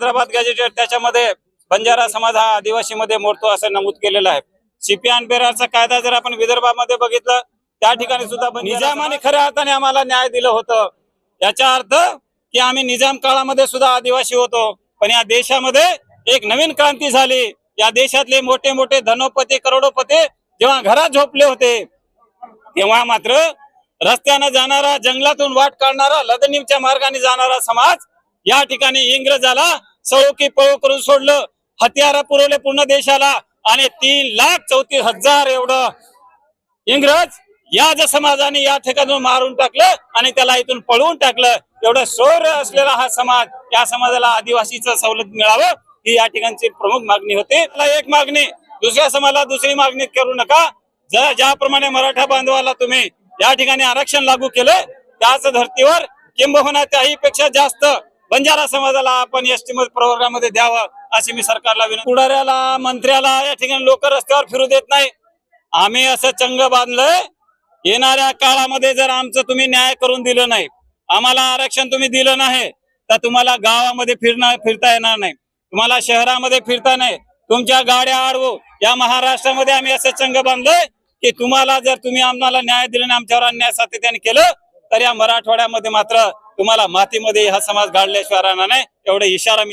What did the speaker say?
Hyderabad gazetted त्याच्यामध्ये बंजारा समाज हा आदिवासी मध्ये मोडतो असं नमूद केलेलं आहे. सीपीआन बेरारचा कायदा जर आपण विदर्भामध्ये बघितलं त्या ठिकाणी सुद्धा निजामाने खऱ्या अर्थाने आम्हाला न्याय दिलं होतं. याचा अर्थ की आम्ही निजाम काळामध्ये सुद्धा आदिवासी होतो पण या देशामध्ये एक नवीन क्रांती झाली. या देशातले मोठे मोठे धनोपती करोडोपती जेव्हा घरात झोपले होते तेव्हा मात्र रस्त्यानं जाणारा जंगलातून वाट काढणारा लदनीच्या मार्गाने जाणारा समाज या ठिकाणी इंग्रजाला सळो की पळो करून सोडलं. हत्यारा पुरवले पूर्ण देशाला. आणि तीन लाख चौतीस हजार एवढं इंग्रज या ज्या समाजाने या ठिकाणून मारून टाकलं आणि त्याला इथून पळवून टाकलं. एवढं शौर्य असलेला हा समाज या समाजाला आदिवासीचं सवलत मिळावं ही या ठिकाणची प्रमुख मागणी होती. त्याला एक मागणी दुसऱ्या समाजाला दुसरी मागणी करू नका. ज्या ज्याप्रमाणे मराठा बांधवाला तुम्ही या ठिकाणी आरक्षण लागू केलं त्याच धर्तीवर किंबहुना त्याही पेक्षा जास्त बंजारा समाजाला आपण एसटी टी मध्ये द्यावं अशी मी सरकारला विनंती. पुढाऱ्याला मंत्र्याला या ठिकाणी लोक रस्त्यावर फिरू देत नाही. आम्ही असं चंग बांधलंय. येणाऱ्या काळामध्ये जर आमचं तुम्ही न्याय करून दिलं नाही आम्हाला आरक्षण तुम्ही दिलं नाही तर तुम्हाला गावामध्ये फिरणार फिरता येणार नाही. तुम्हाला शहरामध्ये फिरता नाही. तुमच्या गाड्या आडवो. या महाराष्ट्रामध्ये आम्ही असं चंग बांधलोय की तुम्हाला जर तुम्ही आम्हाला न्याय दिला नाही आमच्यावर अन्याय सातत्याने केलं तर या मराठवाड्यामध्ये मात्र तुम्हाला मातीमध्ये हा समाज गाडल्याशिवाय राहणार नाही. एवढे इशारा मी